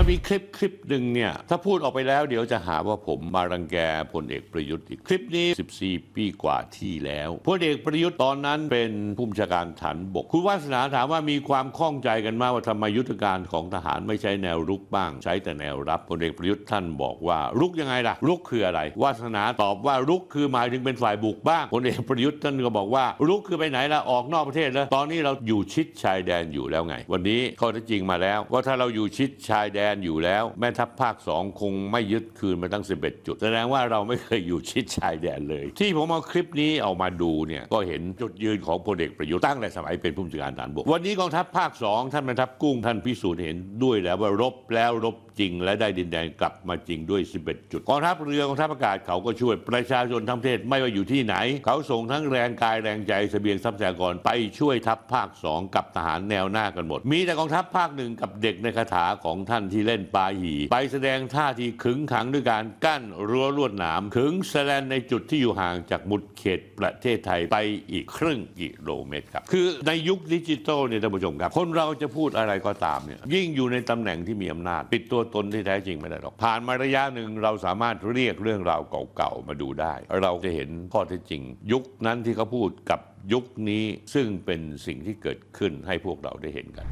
มันมีคลิปคลิปหนึ่งเนี่ยถ้าพูดออกไปแล้วเดี๋ยวจะหาว่าผมมารังแกพลเอกประยุทธ์อีกคลิปนี้ 14 ปีกว่าที่แล้วพลเอกประยุทธ์ตอนนั้นเป็นผู้บัญชาการฐานบกคุณวาสนาถามว่ามีความข้องใจกันมากว่าทำไมยุทธการของทหารไม่ใช้แนวรุกบ้าง ใช้แต่แนวรับพลเอกประยุทธ์ท่านบอกว่ารุกยังไงล่ะรุกคืออะไร วาสนาตอบว่ารุกคือหมายถึงเป็นฝ่ายบุกบ้างพลเอกประยุทธ์ท่านก็บอกว่ารุกคือไปไหนล่ะออกนอกประเทศแล้วตอนนี้เราอยู่ชิดชายแดนอยู่แล้วไง วันนี้ข้อเท็จจริงมาแล้วว่าถ้าเราอยู่ชิดชายแดนอยู่แล้ว แม่ทัพภาคสองคงไม่ยึดคืนมาตั้ง 11 จุด แสดงว่าเราไม่เคยอยู่ชิดชายแดนเลย ที่ผมเอาคลิปนี้เอามาดูเนี่ยก็เห็นจุดยืนของพลเอกประยุทธ์ตั้งแต่สมัยเป็นผู้จัดการทหารบกวันนี้กองทัพภาคสองท่านแม่ทัพกุ้งท่านพิสูจน์เห็นด้วยแล้วว่ารบแล้วรบ จริง และได้ดินแดนกลับมาจริงด้วย 11 จุดกองทัพเรือกองทัพอากาศเขาก็ช่วยประชาชนทั้งประเทศไม่ว่าอยู่ที่ไหน เขาส่งทั้งแรงกายแรงใจเสบียงทรัพยากรไปช่วยทัพภาคสองกับทหารแนวหน้ากันหมด มีแต่กองทัพภาคหนึ่งกับเด็กในคาถาของท่านที่เล่นปาหี ไปแสดงท่าทีขึงขังด้วยการกั้นรั้วลวดหนามขึงแสลนในจุดที่อยู่ห่างจากมุดเขตประเทศไทยไปอีกครึ่งกิโลเมตรครับคือในยุคดิจิทัลเนี่ยท่านผู้ชมครับ คนเราจะพูดอะไรก็ตามเนี่ยยิ่งอยู่ในตำแหน่งที่มีอำนาจ ปิดตัวตนที่แท้จริงไม่ได้หรอก ผ่านมาระยะหนึ่งเราสามารถเรียกเรื่องราวเก่าๆมาดูได้ เราจะเห็นข้อเท็จจริง ยุคนั้นที่เขาพูดกับยุคนี้ซึ่งเป็นสิ่งที่เกิดขึ้นให้พวกเราได้เห็นกัน